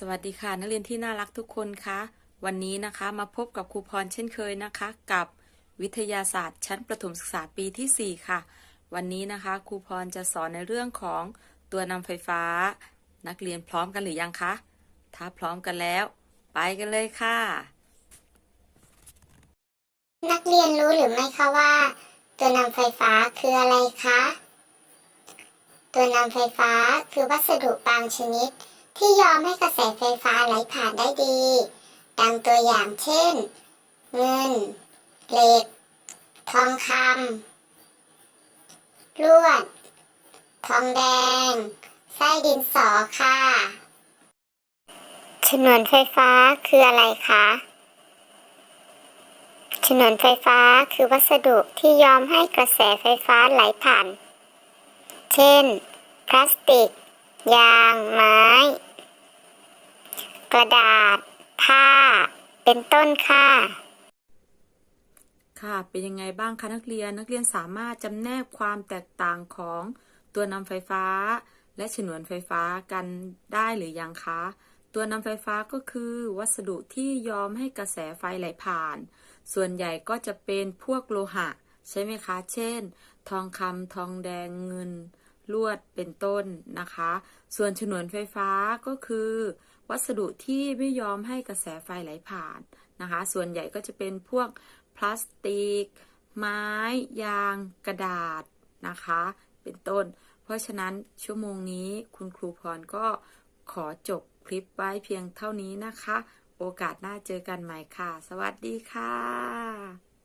สวัสดีค่ะ นักเรียนที่น่ารักทุกคนคะวันนี้นะคะมาพบกับครูพรเช่นเคยนะคะ กับวิทยาศาสตร์ชั้นประถมศึกษาปีที่ 4 ค่ะ วันนี้นะคะครูพรจะสอนในเรื่องของตัวนำไฟฟ้า นักเรียนพร้อมกันหรือยังคะ ถ้าพร้อมกันแล้ว ไปกันเลยค่ะ นักเรียนรู้หรือไม่คะว่า ตัวนำไฟฟ้าคืออะไรคะตัวนำไฟฟ้าคือวัสดุบางชนิด ที่ยอมให้กระแสไฟฟ้าไหลผ่านได้ดี ดังตัวอย่างเช่น เงิน เหล็ก ทองคำลวด ทองแดง ไส้ดินสอค่ะ ฉนวนไฟฟ้าคืออะไรคะ ฉนวนไฟฟ้าคือวัสดุที่ยอมให้กระแสไฟฟ้าไหลผ่าน เช่น พลาสติก ยาง ไม้ กระดาษ ผ้า เป็นต้นค่ะ ค่ะ เป็นยังไงบ้างคะนักเรียน นักเรียนสามารถจำแนกความแตกต่างของตัวนำไฟฟ้า และฉนวนไฟฟ้ากันได้หรือยังคะ ตัวนำไฟฟ้าก็คือวัสดุที่ยอมให้กระแสไฟไหลผ่าน ส่วนใหญ่ก็จะเป็นพวกโลหะ ใช่ไหมคะ เช่น ทองคำทองแดงเงิน ลวดเป็นต้นนะคะ ส่วนฉนวนไฟฟ้าก็คือ วัสดุที่ไม่ยอมให้กระแสไฟไหลผ่านนะคะ ส่วนใหญ่ก็จะเป็นพวกพลาสติก ไม้ ยาง กระดาษนะคะ เป็นต้น เพราะฉะนั้นชั่วโมงนี้คุณครูพรก็ขอจบคลิปไว้เพียงเท่านี้นะคะ โอกาสหน้าเจอกันใหม่ค่ะ สวัสดีค่ะ